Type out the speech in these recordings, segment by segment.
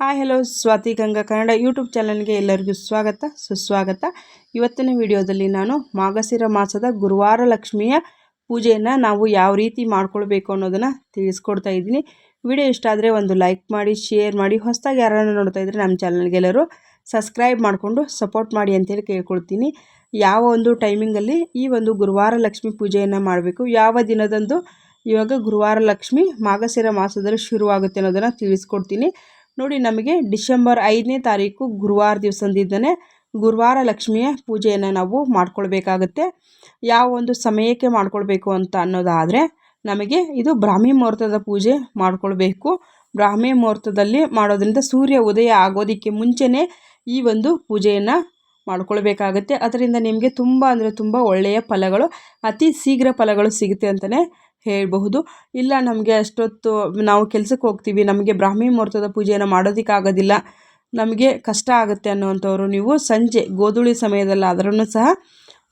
Hi hello Swathi Ganga Kannada YouTube ಚಾನಲ್ಗೆ ಎಲ್ಲರಿಗೂ ಸ್ವಾಗತ, ಸುಸ್ವಾಗತ. ಇವತ್ತಿನ ವಿಡಿಯೋದಲ್ಲಿ ನಾನು ಮಾಗಸೀರ ಮಾಸದ ಗುರುವಾರ ಲಕ್ಷ್ಮಿಯ ಪೂಜೆಯನ್ನು ನಾವು ಯಾವ ರೀತಿ ಮಾಡ್ಕೊಳ್ಬೇಕು ಅನ್ನೋದನ್ನು ತಿಳಿಸ್ಕೊಡ್ತಾ ಇದ್ದೀನಿ. ವಿಡಿಯೋ ಇಷ್ಟ ಆದರೆ ಒಂದು ಲೈಕ್ ಮಾಡಿ ಶೇರ್ ಮಾಡಿ, ಹೊಸದಾಗಿ ಯಾರನ್ನು ನೋಡ್ತಾ ಇದ್ದರೆ ನಮ್ಮ ಚಾನಲ್ಗೆ ಎಲ್ಲರೂ ಸಬ್ಸ್ಕ್ರೈಬ್ ಮಾಡಿಕೊಂಡು ಸಪೋರ್ಟ್ ಮಾಡಿ ಅಂತೇಳಿ ಕೇಳ್ಕೊಳ್ತೀನಿ. ಯಾವ ಒಂದು ಟೈಮಿಂಗಲ್ಲಿ ಈ ಒಂದು ಗುರುವಾರ ಲಕ್ಷ್ಮಿ ಪೂಜೆಯನ್ನು ಮಾಡಬೇಕು, ಯಾವ ದಿನದಂದು ಇವಾಗ ಗುರುವಾರ ಲಕ್ಷ್ಮಿ ಮಾಗಸೀರ ಮಾಸದಲ್ಲಿ ಶುರುವಾಗುತ್ತೆ ಅನ್ನೋದನ್ನು ತಿಳಿಸ್ಕೊಡ್ತೀನಿ. ನೋಡಿ ನಮಗೆ ಡಿಸೆಂಬರ್ ಐದನೇ ತಾರೀಕು ಗುರುವಾರ ದಿವಸದಿಂದನೇ ಗುರುವಾರ ಲಕ್ಷ್ಮಿಯ ಪೂಜೆಯನ್ನು ನಾವು ಮಾಡ್ಕೊಳ್ಬೇಕಾಗತ್ತೆ. ಯಾವ ಒಂದು ಸಮಯಕ್ಕೆ ಮಾಡ್ಕೊಳ್ಬೇಕು ಅಂತ ಅನ್ನೋದಾದರೆ ನಮಗೆ ಇದು ಬ್ರಾಹ್ಮಿ ಮುಹೂರ್ತದ ಪೂಜೆ ಮಾಡ್ಕೊಳ್ಬೇಕು. ಬ್ರಾಹ್ಮಿ ಮುಹೂರ್ತದಲ್ಲಿ ಮಾಡೋದ್ರಿಂದ ಸೂರ್ಯ ಉದಯ ಆಗೋದಕ್ಕೆ ಮುಂಚೆನೇ ಈ ಒಂದು ಪೂಜೆಯನ್ನು ಮಾಡ್ಕೊಳ್ಬೇಕಾಗತ್ತೆ. ಅದರಿಂದ ನಿಮಗೆ ತುಂಬ ಅಂದರೆ ತುಂಬ ಒಳ್ಳೆಯ ಫಲಗಳು, ಅತಿ ಶೀಘ್ರ ಫಲಗಳು ಸಿಗುತ್ತೆ ಅಂತಲೇ ಹೇಳಬಹುದು. ಇಲ್ಲ, ನಮಗೆ ಅಷ್ಟೊತ್ತು ನಾವು ಕೆಲ್ಸಕ್ಕೆ ಹೋಗ್ತೀವಿ, ನಮಗೆ ಬ್ರಾಹ್ಮಿ ಮುಹೂರ್ತದ ಪೂಜೆಯನ್ನು ಮಾಡೋದಕ್ಕಾಗೋದಿಲ್ಲ, ನಮಗೆ ಕಷ್ಟ ಆಗುತ್ತೆ ಅನ್ನುವಂಥವ್ರು ನೀವು ಸಂಜೆ ಗೋಧೂಳಿ ಸಮಯದಲ್ಲಾದ್ರೂ ಸಹ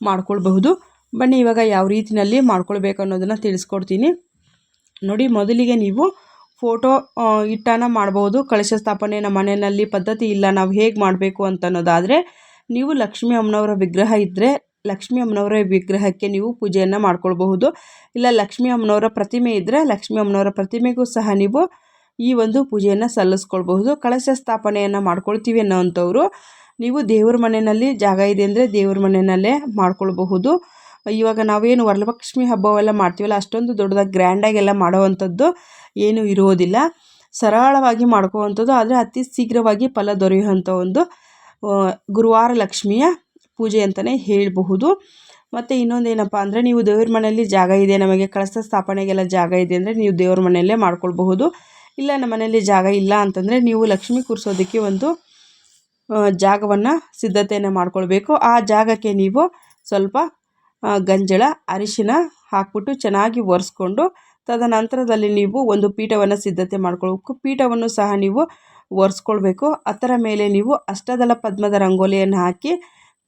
ಮಾಡ್ಕೊಳ್ಬಹುದು. ಬನ್ನಿ, ಇವಾಗ ಯಾವ ರೀತಿಯಲ್ಲಿ ಮಾಡ್ಕೊಳ್ಬೇಕು ಅನ್ನೋದನ್ನು ತಿಳಿಸ್ಕೊಡ್ತೀನಿ. ನೋಡಿ, ಮೊದಲಿಗೆ ನೀವು ಫೋಟೋ ಇಟ್ಟಾನ ಮಾಡ್ಬೋದು ಕಳಶ ಸ್ಥಾಪನೆ ನಮ್ಮ ಮನೆಯಲ್ಲಿ ಪದ್ಧತಿ ಇಲ್ಲ, ನಾವು ಹೇಗೆ ಮಾಡಬೇಕು ಅಂತ ಅನ್ನೋದಾದರೆ, ನೀವು ಲಕ್ಷ್ಮೀ ಅಮ್ಮನವರ ವಿಗ್ರಹ ಇದ್ದರೆ ಲಕ್ಷ್ಮೀ ಅಮ್ಮನವರ ವಿಗ್ರಹಕ್ಕೆ ನೀವು ಪೂಜೆಯನ್ನು ಮಾಡ್ಕೊಳ್ಬಹುದು. ಇಲ್ಲ, ಲಕ್ಷ್ಮೀ ಅಮ್ಮನವರ ಪ್ರತಿಮೆ ಇದ್ದರೆ ಲಕ್ಷ್ಮೀ ಅಮ್ಮನವರ ಪ್ರತಿಮೆಗೂ ಸಹ ನೀವು ಈ ಒಂದು ಪೂಜೆಯನ್ನು ಸಲ್ಲಿಸ್ಕೊಳ್ಬಹುದು. ಕಳಶ ಸ್ಥಾಪನೆಯನ್ನು ಮಾಡ್ಕೊಳ್ತೀವಿ ಅನ್ನೋವಂಥವ್ರು ನೀವು ದೇವ್ರ ಮನೆಯಲ್ಲಿ ಜಾಗ ಇದೆ ಅಂದರೆ ದೇವ್ರ ಮನೆಯಲ್ಲೇ ಮಾಡ್ಕೊಳ್ಬಹುದು. ಇವಾಗ ನಾವೇನು ವರಲಕ್ಷ್ಮಿ ಹಬ್ಬವೆಲ್ಲ ಮಾಡ್ತೀವಲ್ಲ, ಅಷ್ಟೊಂದು ದೊಡ್ಡದಾಗಿ ಗ್ರ್ಯಾಂಡಾಗೆಲ್ಲ ಮಾಡೋವಂಥದ್ದು ಏನೂ ಇರೋದಿಲ್ಲ. ಸರಳವಾಗಿ ಮಾಡ್ಕೋವಂಥದ್ದು ಆದರೆ ಅತಿ ಶೀಘ್ರವಾಗಿ ಫಲ ದೊರೆಯುವಂಥ ಒಂದು ಗುರುವಾರ ಲಕ್ಷ್ಮಿಯ ಪೂಜೆ ಅಂತಲೇ ಹೇಳಬಹುದು. ಮತ್ತು ಇನ್ನೊಂದು ಏನಪ್ಪ ಅಂದರೆ ನೀವು ದೇವ್ರ ಮನೆಯಲ್ಲಿ ಜಾಗ ಇದೆ, ನಮಗೆ ಕಳಸ ಸ್ಥಾಪನೆಗೆಲ್ಲ ಜಾಗ ಇದೆ ಅಂದರೆ ನೀವು ದೇವ್ರ ಮನೆಯಲ್ಲೇ ಮಾಡ್ಕೊಳ್ಬಹುದು. ಇಲ್ಲ, ನಮ್ಮ ಮನೆಯಲ್ಲಿ ಜಾಗ ಇಲ್ಲ ಅಂತಂದರೆ ನೀವು ಲಕ್ಷ್ಮಿ ಕೂರಿಸೋದಕ್ಕೆ ಒಂದು ಜಾಗವನ್ನು ಸಿದ್ಧತೆಯನ್ನು ಮಾಡ್ಕೊಳ್ಬೇಕು. ಆ ಜಾಗಕ್ಕೆ ನೀವು ಸ್ವಲ್ಪ ಗಂಜಳ, ಅರಿಶಿನ ಹಾಕ್ಬಿಟ್ಟು ಚೆನ್ನಾಗಿ ಒರೆಸ್ಕೊಂಡು ತದನಂತರದಲ್ಲಿ ನೀವು ಒಂದು ಪೀಠವನ್ನು ಸಿದ್ಧತೆ ಮಾಡ್ಕೊಳ್ಬೇಕು. ಪೀಠವನ್ನು ಸಹ ನೀವು ಒರೆಸ್ಕೊಳ್ಬೇಕು. ಅದರ ಮೇಲೆ ನೀವು ಅಷ್ಟದಲ ಪದ್ಮದ ರಂಗೋಲಿಯನ್ನು ಹಾಕಿ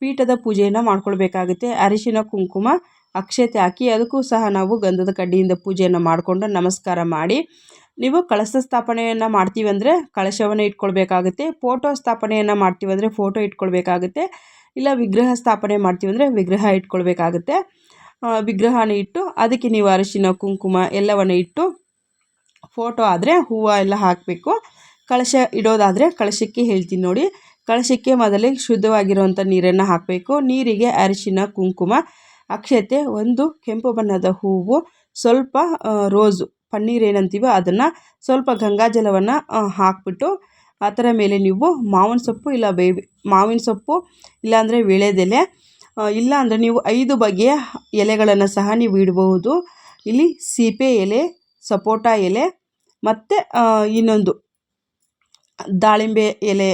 ಪೀಠದ ಪೂಜೆಯನ್ನು ಮಾಡ್ಕೊಳ್ಬೇಕಾಗುತ್ತೆ. ಅರಿಶಿನ, ಕುಂಕುಮ, ಅಕ್ಷತೆ ಹಾಕಿ ಅದಕ್ಕೂ ಸಹ ನಾವು ಗಂಧದ ಕಡ್ಡಿಯಿಂದ ಪೂಜೆಯನ್ನು ಮಾಡಿಕೊಂಡು ನಮಸ್ಕಾರ ಮಾಡಿ. ನೀವು ಕಳಶ ಸ್ಥಾಪನೆಯನ್ನು ಮಾಡ್ತೀವಿ ಅಂದರೆ ಕಳಶವನ್ನು ಇಟ್ಕೊಳ್ಬೇಕಾಗುತ್ತೆ. ಫೋಟೋ ಸ್ಥಾಪನೆಯನ್ನು ಮಾಡ್ತೀವಿ ಅಂದರೆ ಫೋಟೋ ಇಟ್ಕೊಳ್ಬೇಕಾಗುತ್ತೆ. ಇಲ್ಲ ವಿಗ್ರಹ ಸ್ಥಾಪನೆ ಮಾಡ್ತೀವಿ ಅಂದರೆ ವಿಗ್ರಹ ಇಟ್ಕೊಳ್ಬೇಕಾಗುತ್ತೆ. ವಿಗ್ರಹನ ಇಟ್ಟು ಅದಕ್ಕೆ ನೀವು ಅರಿಶಿನ, ಕುಂಕುಮ ಎಲ್ಲವನ್ನು ಇಟ್ಟು ಫೋಟೋ ಆದರೆ ಹೂವು ಎಲ್ಲ ಹಾಕಬೇಕು. ಕಳಶ ಇಡೋದಾದರೆ ಕಳಶಕ್ಕೆ ಹೇಳ್ತೀನಿ ನೋಡಿ. ಕಳಶಕ್ಕೆ ಮೊದಲೇ ಶುದ್ಧವಾಗಿರುವಂಥ ನೀರನ್ನು ಹಾಕಬೇಕು. ನೀರಿಗೆ ಅರಿಶಿನ, ಕುಂಕುಮ, ಅಕ್ಷತೆ, ಒಂದು ಕೆಂಪು ಬಣ್ಣದ ಹೂವು, ಸ್ವಲ್ಪ ರೋಸು, ಪನ್ನೀರ್ ಏನಂತೀವೋ ಅದನ್ನು ಸ್ವಲ್ಪ ಗಂಗಾಜಲವನ್ನು ಹಾಕಿಬಿಟ್ಟು ಅದರ ಮೇಲೆ ನೀವು ಮಾವಿನ ಸೊಪ್ಪು ಇಲ್ಲ ಬೇಬಿ ಮಾವಿನ ಸೊಪ್ಪು ಇಲ್ಲಾಂದರೆ ವೀಳ್ಯದೆಲೆ ಇಲ್ಲಾಂದರೆ ನೀವು ಐದು ಬಗೆಯ ಎಲೆಗಳನ್ನು ಸಹ ನೀವು ಇಡಬಹುದು. ಇಲ್ಲಿ ಸೀಪೆ ಎಲೆ, ಸಪೋಟ ಎಲೆ ಮತ್ತು ಇನ್ನೊಂದು ದಾಳಿಂಬೆ ಎಲೆ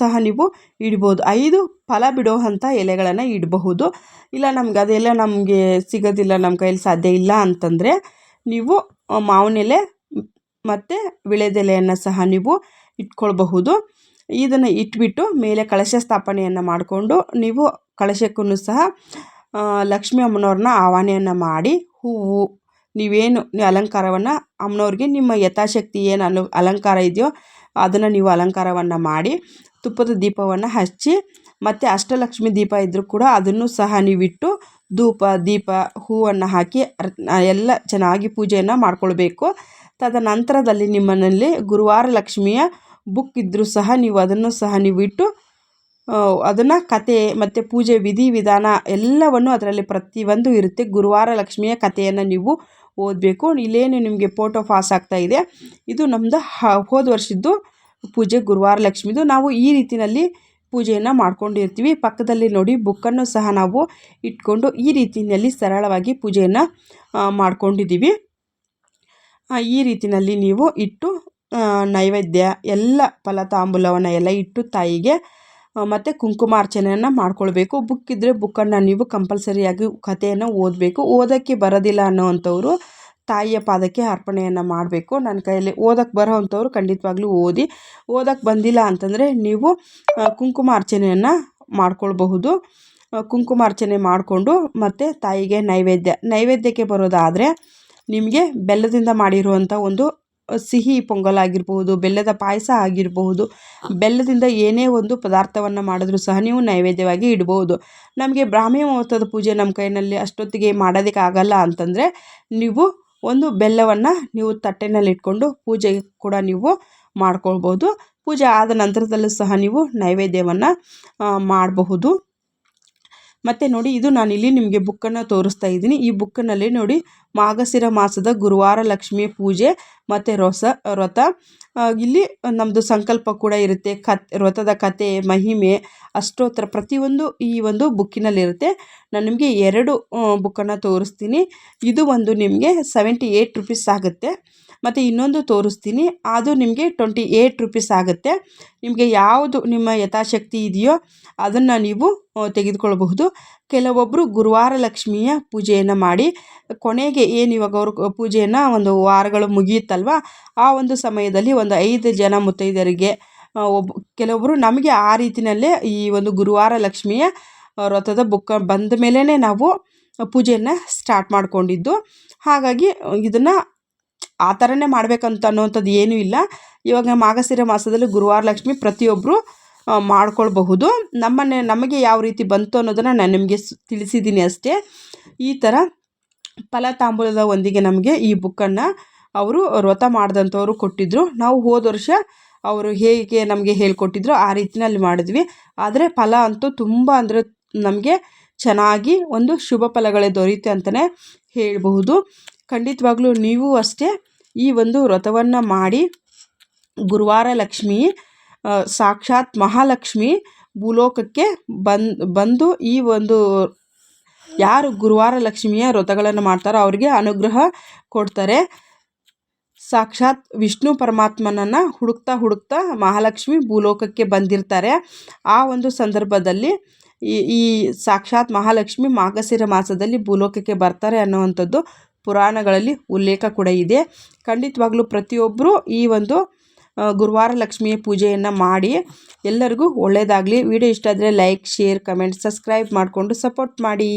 ಸಹ ನೀವು ಇಡ್ಬೋದು. ಐದು ಫಲ ಬಿಡುವಂಥ ಎಲೆಗಳನ್ನು ಇಡಬಹುದು. ಇಲ್ಲ, ನಮ್ಗೆ ಅದೆಲ್ಲ ನಮಗೆ ಸಿಗೋದಿಲ್ಲ ನಮ್ಮ ಕೈಯಲ್ಲಿ ಸಾಧ್ಯ ಇಲ್ಲ ಅಂತಂದರೆ ನೀವು ಮಾವಿನ ಎಲೆ ಮತ್ತು ವಿಳೆದೆಲೆಯನ್ನು ಸಹ ನೀವು ಇಟ್ಕೊಳ್ಬಹುದು. ಇದನ್ನು ಇಟ್ಬಿಟ್ಟು ಮೇಲೆ ಕಳಶ ಸ್ಥಾಪನೆಯನ್ನು ಮಾಡಿಕೊಂಡು ನೀವು ಕಳಶಕ್ಕೂ ಸಹ ಲಕ್ಷ್ಮೀ ಅಮ್ಮನವ್ರನ್ನ ಆವಾಹನೆಯನ್ನು ಮಾಡಿ ಹೂವು ನೀವೇನು ಅಲಂಕಾರವನ್ನು ಅಮ್ಮನವ್ರಿಗೆ ನಿಮ್ಮ ಯಥಾಶಕ್ತಿ ಏನು ಅನು ಅಲಂಕಾರ ಇದೆಯೋ ಅದನ್ನು ನೀವು ಅಲಂಕಾರವನ್ನು ಮಾಡಿ ತುಪ್ಪದ ದೀಪವನ್ನು ಹಚ್ಚಿ ಮತ್ತು ಅಷ್ಟಲಕ್ಷ್ಮಿ ದೀಪ ಇದ್ದರೂ ಕೂಡ ಅದನ್ನು ಸಹ ನೀವಿಟ್ಟು ಧೂಪ, ದೀಪ, ಹೂವನ್ನು ಹಾಕಿ ಎಲ್ಲ ಚೆನ್ನಾಗಿ ಪೂಜೆಯನ್ನು ಮಾಡಿಕೊಳ್ಬೇಕು. ತದನಂತರದಲ್ಲಿ ನಿಮ್ಮನಲ್ಲಿ ಗುರುವಾರ ಲಕ್ಷ್ಮಿಯ ಬುಕ್ ಇದ್ದರೂ ಸಹ ನೀವು ಅದನ್ನು ಸಹ ನೀವು ಇಟ್ಟು ಅದನ್ನು ಕತೆ ಮತ್ತು ಪೂಜೆ ವಿಧಿ ವಿಧಾನ ಎಲ್ಲವನ್ನು ಅದರಲ್ಲಿ ಪ್ರತಿಯೊಂದು ಇರುತ್ತೆ. ಗುರುವಾರ ಲಕ್ಷ್ಮಿಯ ಕಥೆಯನ್ನು ನೀವು ಓದಬೇಕು. ಇಲ್ಲೇನು ನಿಮಗೆ ಫೋಟೋ ಪಾಸ್ ಆಗ್ತಾ ಇದೆ. ಇದು ನಮ್ಮದು ಹೋದ ವರ್ಷದ್ದು ಪೂಜೆ ಗುರುವಾರ ಲಕ್ಷ್ಮಿದು. ನಾವು ಈ ರೀತಿಯಲ್ಲಿ ಪೂಜೆಯನ್ನು ಮಾಡ್ಕೊಂಡಿರ್ತೀವಿ. ಪಕ್ಕದಲ್ಲಿ ನೋಡಿ ಬುಕ್ಕನ್ನು ಸಹ ನಾವು ಇಟ್ಕೊಂಡು ಈ ರೀತಿಯಲ್ಲಿ ಸರಳವಾಗಿ ಪೂಜೆಯನ್ನು ಮಾಡ್ಕೊಂಡಿದ್ದೀವಿ. ಈ ರೀತಿಯಲ್ಲಿ ನೀವು ಇಟ್ಟು ನೈವೇದ್ಯ ಎಲ್ಲ ಫಲ ತಾಂಬೂಲವನ್ನು ಎಲ್ಲ ಇಟ್ಟು ತಾಯಿಗೆ ಮತ್ತು ಕುಂಕುಮಾರ್ಚನೆಯನ್ನು ಮಾಡ್ಕೊಳ್ಬೇಕು. ಬುಕ್ ಇದ್ದರೆ ಬುಕ್ಕನ್ನು ನೀವು ಕಂಪಲ್ಸರಿಯಾಗಿ ಕಥೆಯನ್ನು ಓದಬೇಕು. ಓದೋಕ್ಕೆ ಬರೋದಿಲ್ಲ ಅನ್ನೋವಂಥವ್ರು ತಾಯಿಯ ಪಾದಕ್ಕೆ ಅರ್ಪಣೆಯನ್ನು ಮಾಡಬೇಕು. ನನ್ನ ಕೈಯಲ್ಲಿ ಓದಕ್ಕೆ ಬರೋ ಅಂಥವ್ರು ಖಂಡಿತವಾಗ್ಲೂ ಓದಿ. ಓದಕ್ಕೆ ಬಂದಿಲ್ಲ ಅಂತಂದರೆ ನೀವು ಕುಂಕುಮಾರ್ಚನೆಯನ್ನು ಮಾಡ್ಕೊಳ್ಬಹುದು. ಕುಂಕುಮಾರ್ಚನೆ ಮಾಡಿಕೊಂಡು ಮತ್ತು ತಾಯಿಗೆ ನೈವೇದ್ಯ. ನೈವೇದ್ಯಕ್ಕೆ ಬರೋದಾದರೆ ನಿಮಗೆ ಬೆಲ್ಲದಿಂದ ಮಾಡಿರುವಂಥ ಒಂದು ಸಿಹಿ ಪೊಂಗಲ್ ಆಗಿರಬಹುದು ಬೆಲ್ಲದ ಪಾಯಸ ಆಗಿರಬಹುದು ಬೆಲ್ಲದಿಂದ ಏನೇ ಒಂದು ಪದಾರ್ಥವನ್ನು ಮಾಡಿದ್ರೂ ಸಹ ನೀವು ನೈವೇದ್ಯವಾಗಿ ಇಡ್ಬೋದು ನಮಗೆ ಬ್ರಾಹ್ಮಿ ಮುಹೂರ್ತದ ಪೂಜೆ ನಮ್ಮ ಕೈನಲ್ಲಿ ಅಷ್ಟೊತ್ತಿಗೆ ಮಾಡೋದಕ್ಕೆ ಆಗಲ್ಲ ಅಂತಂದರೆ ನೀವು ಒಂದು ಬೆಲ್ಲವನ್ನು ನೀವು ತಟ್ಟೆನಲ್ಲಿ ಇಟ್ಕೊಂಡು ಪೂಜೆ ಕೂಡ ನೀವು ಮಾಡ್ಕೊಳ್ಬೋದು ಪೂಜೆ ಆದ ನಂತರದಲ್ಲೂ ಸಹ ನೀವು ನೈವೇದ್ಯವನ್ನು ಮಾಡಬಹುದು. ಮತ್ತು ನೋಡಿ, ಇದು ನಾನು ಇಲ್ಲಿ ನಿಮಗೆ ಬುಕ್ಕನ್ನು ತೋರಿಸ್ತಾ ಇದ್ದೀನಿ. ಈ ಬುಕ್ಕಿನಲ್ಲಿ ನೋಡಿ ಮಾಘಸಿರ ಮಾಸದ ಗುರುವಾರ ಲಕ್ಷ್ಮಿ ಪೂಜೆ ಮತ್ತು ರೊಸ ವ್ರತ ಇಲ್ಲಿ ನಮ್ಮದು ಸಂಕಲ್ಪ ಕೂಡ ಇರುತ್ತೆ. ಕತ್ ವ್ರತದ ಕತೆ ಮಹಿಮೆ, ಅಷ್ಟೋತ್ತರ ಪ್ರತಿಯೊಂದು ಈ ಒಂದು ಬುಕ್ಕಿನಲ್ಲಿರುತ್ತೆ ನಾನು ನಿಮಗೆ ಎರಡು ಬುಕ್ಕನ್ನು ತೋರಿಸ್ತೀನಿ. ಇದು ಒಂದು ನಿಮಗೆ ಸೆವೆಂಟಿ ಏಯ್ಟ್ ರುಪೀಸ್ ಆಗುತ್ತೆ. ಮತ್ತು ಇನ್ನೊಂದು ತೋರಿಸ್ತೀನಿ. ಅದು ನಿಮಗೆ ಟ್ವೆಂಟಿ ಏಯ್ಟ್ ರುಪೀಸ್ ಆಗುತ್ತೆ. ನಿಮಗೆ ಯಾವುದು ನಿಮ್ಮ ಯಥಾಶಕ್ತಿ ಇದೆಯೋ ಅದನ್ನು ನೀವು ತೆಗೆದುಕೊಳ್ಳಬಹುದು ಕೆಲವೊಬ್ಬರು ಗುರುವಾರ ಲಕ್ಷ್ಮಿಯ ಪೂಜೆಯನ್ನು ಮಾಡಿ, ಕೊನೆಗೆ ಏನು ಇವಾಗ ಅವರು ಪೂಜೆಯನ್ನು ಒಂದು ವಾರಗಳು ಮುಗಿಯುತ್ತಲ್ವ? ಆ ಒಂದು ಸಮಯದಲ್ಲಿ ಒಂದು ಐದು ಜನ ಮುತ್ತೈದರಿಗೆ ಒಬ್ಬ ಕೆಲವೊಬ್ಬರು ನಮಗೆ ಆ ರೀತಿಯಲ್ಲೇ ಈ ಒಂದು ಗುರುವಾರ ಲಕ್ಷ್ಮಿಯ ವ್ರತದ ಬುಕ್ಕ ಬಂದ ಮೇಲೇ ನಾವು ಪೂಜೆಯನ್ನು ಸ್ಟಾರ್ಟ್ ಮಾಡಿಕೊಂಡಿದ್ದು. ಹಾಗಾಗಿ, ಇದನ್ನು ಆ ಥರನೇ ಮಾಡಬೇಕಂತ ಅನ್ನೋವಂಥದ್ದು ಏನೂ ಇಲ್ಲ. ಇವಾಗ ಮಾಘಸಿರ ಮಾಸದಲ್ಲಿ ಗುರುವಾರ ಲಕ್ಷ್ಮಿ ಪ್ರತಿಯೊಬ್ಬರು ಮಾಡ್ಕೊಳ್ಬಹುದು. ನಮ್ಮನೆ, ನಮಗೆ ಯಾವ ರೀತಿ ಬಂತು ಅನ್ನೋದನ್ನು ನಾನು ನಿಮಗೆ ತಿಳಿಸಿದ್ದೀನಿ ಅಷ್ಟೇ. ಈ ಥರ ಫಲ ತಾಂಬೂಲದ ಒಂದಿಗೆ ನಮಗೆ ಈ ಬುಕ್ಕನ್ನು ಅವರು ವ್ರತ ಮಾಡಿದಂಥವ್ರು ಕೊಟ್ಟಿದ್ದರು ನಾವು ಹೋದ ವರ್ಷ ಅವರು ಹೇಗೆ ನಮಗೆ ಹೇಳ್ಕೊಟ್ಟಿದ್ರು ಆ ರೀತಿಯಲ್ಲಿ ಮಾಡಿದ್ವಿ. ಆದರೆ ಫಲ ಅಂತೂ ತುಂಬ ಅಂದರೆ ನಮಗೆ ಚೆನ್ನಾಗಿ ಒಂದು ಶುಭ ಫಲಗಳೇ ದೊರೆಯುತ್ತೆ ಅಂತಲೇ ಹೇಳಬಹುದು. ಖಂಡಿತವಾಗ್ಲೂ ನೀವು ಅಷ್ಟೇ ಈ ಒಂದು ವ್ರತವನ್ನು ಮಾಡಿ, ಗುರುವಾರ ಲಕ್ಷ್ಮಿ ಸಾಕ್ಷಾತ್ ಮಹಾಲಕ್ಷ್ಮಿ ಭೂಲೋಕಕ್ಕೆ ಬಂದು ಬಂದು ಈ ಒಂದು ಯಾರು ಗುರುವಾರ ಲಕ್ಷ್ಮಿಯ ವ್ರತಗಳನ್ನು ಮಾಡ್ತಾರೋ ಅವರಿಗೆ ಅನುಗ್ರಹ ಕೊಡ್ತಾರೆ. ಸಾಕ್ಷಾತ್ ವಿಷ್ಣು ಪರಮಾತ್ಮನನ್ನು ಹುಡುಕ್ತಾ ಹುಡುಕ್ತಾ ಮಹಾಲಕ್ಷ್ಮಿ ಭೂಲೋಕಕ್ಕೆ ಬಂದಿರ್ತಾರೆ. ಆ ಒಂದು ಸಂದರ್ಭದಲ್ಲಿ ಈ ಈ ಸಾಕ್ಷಾತ್ ಮಹಾಲಕ್ಷ್ಮಿ ಮಾಘಸಿರ ಮಾಸದಲ್ಲಿ ಭೂಲೋಕಕ್ಕೆ ಬರ್ತಾರೆ ಅನ್ನುವಂಥದ್ದು ಪುರಾಣಗಳಲ್ಲಿ ಉಲ್ಲೇಖ ಕೂಡ ಇದೆ. ಖಂಡಿತವಾಗ್ಲೂ ಪ್ರತಿಯೊಬ್ಬರು ಈ ಒಂದು ಗುರುವಾರ ಲಕ್ಷ್ಮಿಯ ಪೂಜೆಯನ್ನು ಮಾಡಿ ಎಲ್ಲರಿಗೂ ಒಳ್ಳೆಯದಾಗಲಿ ವಿಡಿಯೋ ಇಷ್ಟ ಆದರೆ ಲೈಕ್, ಶೇರ್, ಕಮೆಂಟ್, ಸಬ್ಸ್ಕ್ರೈಬ್ ಮಾಡಿಕೊಂಡು ಸಪೋರ್ಟ್ ಮಾಡಿ.